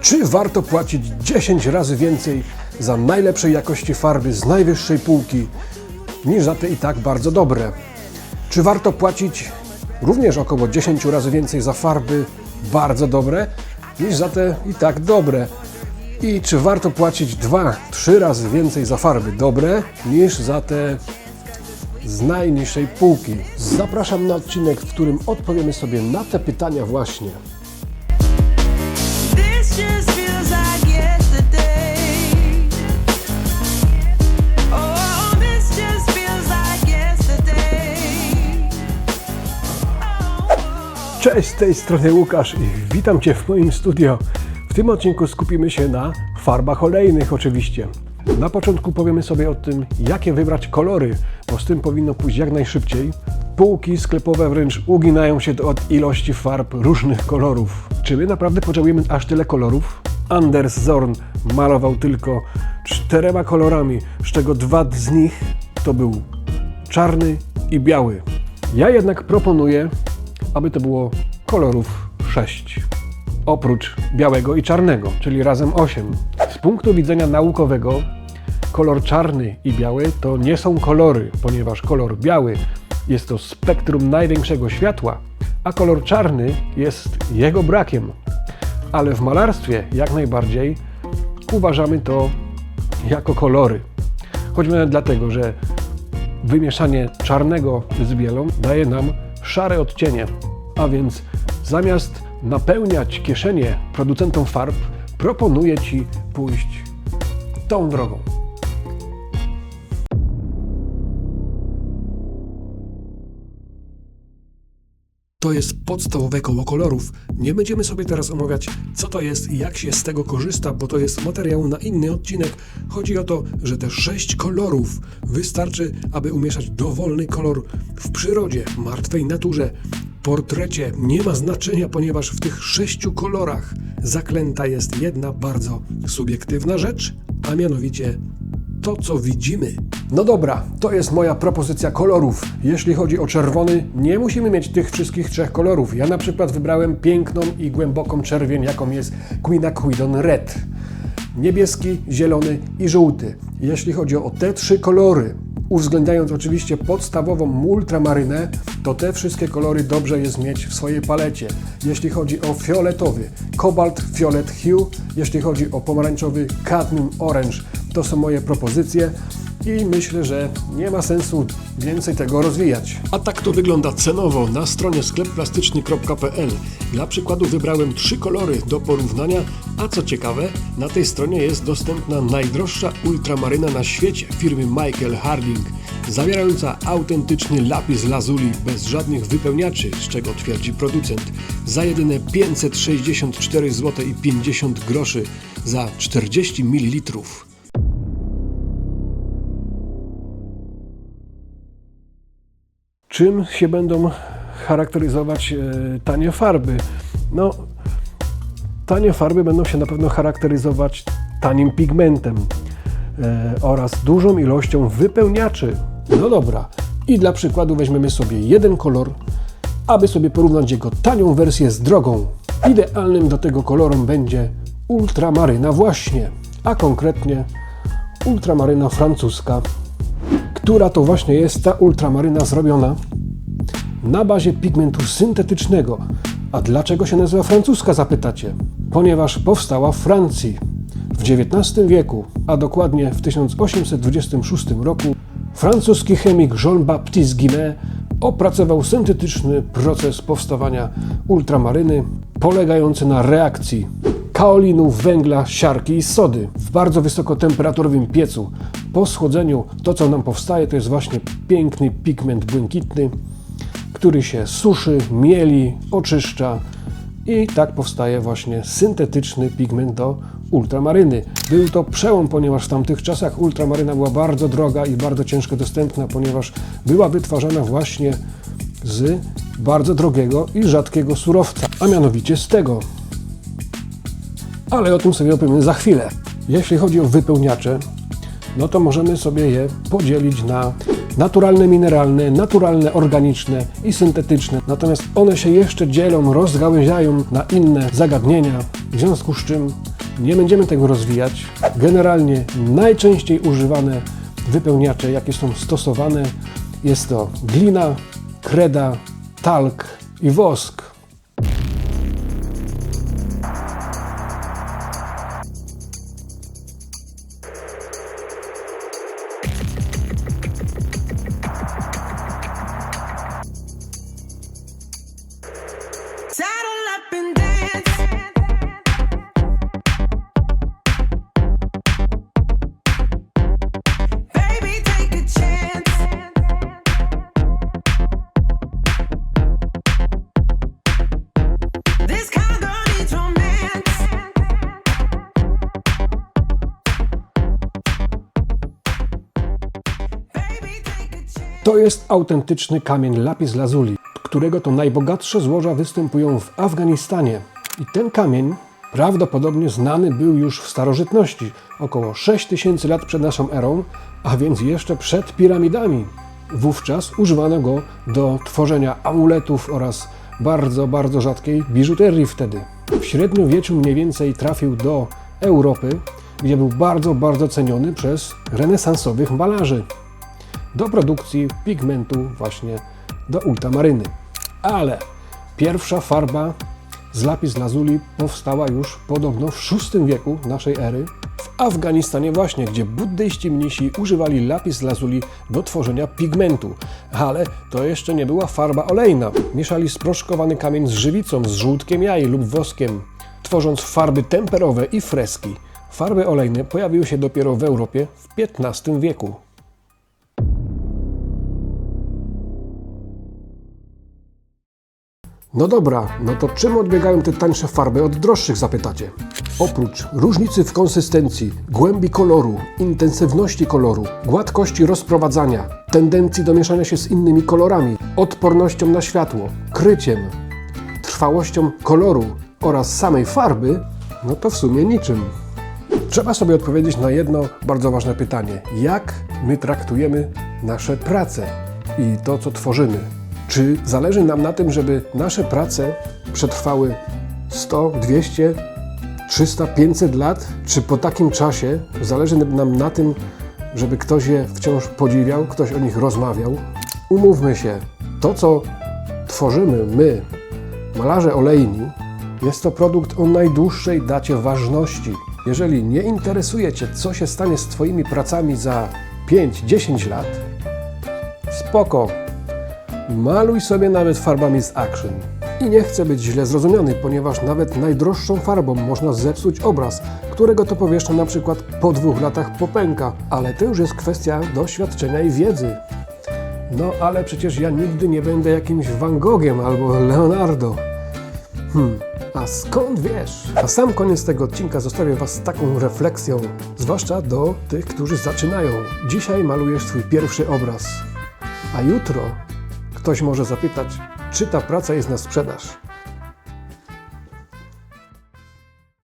Czy warto płacić 10 razy więcej za najlepszej jakości farby z najwyższej półki niż za te i tak bardzo dobre? Czy warto płacić również około 10 razy więcej za farby bardzo dobre niż za te i tak dobre? I czy warto płacić 2-3 razy więcej za farby dobre niż za te z najniższej półki? Zapraszam na odcinek, w którym odpowiemy sobie na te pytania właśnie. Cześć, z tej strony Łukasz i witam Cię w moim studio. W tym odcinku skupimy się na farbach olejnych oczywiście. Na początku powiemy sobie o tym, jakie wybrać kolory, bo z tym powinno pójść jak najszybciej. Półki sklepowe wręcz uginają się od ilości farb różnych kolorów. Czy my naprawdę potrzebujemy aż tyle kolorów? Anders Zorn malował tylko czterema kolorami, z czego dwa z nich to był czarny i biały. Ja jednak proponuję, aby to było kolorów 6. Oprócz białego i czarnego, czyli razem 8. Z punktu widzenia naukowego, kolor czarny i biały to nie są kolory, ponieważ kolor biały jest to spektrum największego światła, a kolor czarny jest jego brakiem. Ale w malarstwie jak najbardziej uważamy to jako kolory. Choćby dlatego, że wymieszanie czarnego z bielą daje nam szare odcienie. A więc zamiast napełniać kieszenie producentom farb, proponuję Ci pójść tą drogą. To jest podstawowe koło kolorów. Nie będziemy sobie teraz omawiać, co to jest i jak się z tego korzysta, bo to jest materiał na inny odcinek. Chodzi o to, że te sześć kolorów wystarczy, aby umieszać dowolny kolor w przyrodzie, martwej naturze, portrecie. Nie ma znaczenia, ponieważ w tych sześciu kolorach zaklęta jest jedna bardzo subiektywna rzecz, a mianowicie to, co widzimy. No dobra, to jest moja propozycja kolorów. Jeśli chodzi o czerwony, nie musimy mieć tych wszystkich trzech kolorów. Ja na przykład wybrałem piękną i głęboką czerwień, jaką jest Quinacridon Red. Niebieski, zielony i żółty. Jeśli chodzi o te trzy kolory, uwzględniając oczywiście podstawową ultramarynę, to te wszystkie kolory dobrze jest mieć w swojej palecie. Jeśli chodzi o fioletowy, kobalt violet hue, jeśli chodzi o pomarańczowy cadmium orange, to są moje propozycje i myślę, że nie ma sensu więcej tego rozwijać. A tak to wygląda cenowo na stronie sklepplastyczny.pl. Dla przykładu wybrałem trzy kolory do porównania, a co ciekawe, na tej stronie jest dostępna najdroższa ultramaryna na świecie firmy Michael Harding, zawierająca autentyczny lapis lazuli bez żadnych wypełniaczy, z czego twierdzi producent, za jedyne 564 zł i 50 groszy za 40 ml. Czym się będą charakteryzować e, tanie farby? No, tanie farby będą się na pewno charakteryzować tanim pigmentem e, oraz dużą ilością wypełniaczy. No dobra, i dla przykładu weźmiemy sobie jeden kolor, aby sobie porównać jego tanią wersję z drogą. Idealnym do tego kolorem będzie ultramaryna właśnie, a konkretnie ultramaryna francuska która to właśnie jest ta ultramaryna zrobiona na bazie pigmentu syntetycznego. A dlaczego się nazywa francuska, zapytacie? Ponieważ powstała w Francji w XIX wieku, a dokładnie w 1826 roku, francuski chemik Jean-Baptiste Guimet opracował syntetyczny proces powstawania ultramaryny polegający na reakcji kaolinów, węgla, siarki i sody w bardzo wysokotemperaturzowym piecu. Po schłodzeniu to, co nam powstaje, to jest właśnie piękny pigment błękitny, który się suszy, mieli, oczyszcza i tak powstaje właśnie syntetyczny pigment do ultramaryny. Był to przełom, ponieważ w tamtych czasach ultramaryna była bardzo droga i bardzo ciężko dostępna, ponieważ była wytwarzana właśnie z bardzo drogiego i rzadkiego surowca, a mianowicie z tego ale o tym sobie opowiemy za chwilę. Jeśli chodzi o wypełniacze, no to możemy sobie je podzielić na naturalne mineralne, naturalne organiczne i syntetyczne. Natomiast one się jeszcze dzielą, rozgałęziają na inne zagadnienia, w związku z czym nie będziemy tego rozwijać. Generalnie najczęściej używane wypełniacze, jakie są stosowane, jest to glina, kreda, talk i wosk. To jest autentyczny kamień lapis lazuli, którego to najbogatsze złoża występują w Afganistanie. I ten kamień prawdopodobnie znany był już w starożytności, około 6000 lat przed naszą erą, a więc jeszcze przed piramidami. Wówczas używano go do tworzenia amuletów oraz bardzo, bardzo rzadkiej biżuterii wtedy. W średniowieczu mniej więcej trafił do Europy, gdzie był bardzo, bardzo ceniony przez renesansowych malarzy do produkcji pigmentu właśnie do ultramaryny. Ale pierwsza farba z lapis lazuli powstała już podobno w VI wieku naszej ery w Afganistanie właśnie, gdzie buddyjści mnisi używali lapis lazuli do tworzenia pigmentu. Ale to jeszcze nie była farba olejna. Mieszali sproszkowany kamień z żywicą, z żółtkiem jaj lub woskiem, tworząc farby temperowe i freski. Farby olejne pojawiły się dopiero w Europie w XV wieku. No dobra, no to czym odbiegają te tańsze farby od droższych, zapytacie? Oprócz różnicy w konsystencji, głębi koloru, intensywności koloru, gładkości rozprowadzania, tendencji do mieszania się z innymi kolorami, odpornością na światło, kryciem, trwałością koloru oraz samej farby, no to w sumie niczym. Trzeba sobie odpowiedzieć na jedno bardzo ważne pytanie: jak my traktujemy nasze prace i to, co tworzymy? Czy zależy nam na tym, żeby nasze prace przetrwały 100, 200, 300, 500 lat? Czy po takim czasie zależy nam na tym, żeby ktoś je wciąż podziwiał, ktoś o nich rozmawiał? Umówmy się, to co tworzymy my, malarze olejni, jest to produkt o najdłuższej dacie ważności. Jeżeli nie interesuje Cię, co się stanie z Twoimi pracami za 5-10 lat, spoko. Maluj sobie nawet farbami z Action. I nie chcę być źle zrozumiany, ponieważ nawet najdroższą farbą można zepsuć obraz, którego to powierzchnia na przykład po dwóch latach popęka, ale to już jest kwestia doświadczenia i wiedzy. No ale przecież ja nigdy nie będę jakimś Van Gogiem albo Leonardo. Hmm, a skąd wiesz? Na sam koniec tego odcinka zostawię Was z taką refleksją, zwłaszcza do tych, którzy zaczynają. Dzisiaj malujesz swój pierwszy obraz, a jutro ktoś może zapytać, czy ta praca jest na sprzedaż.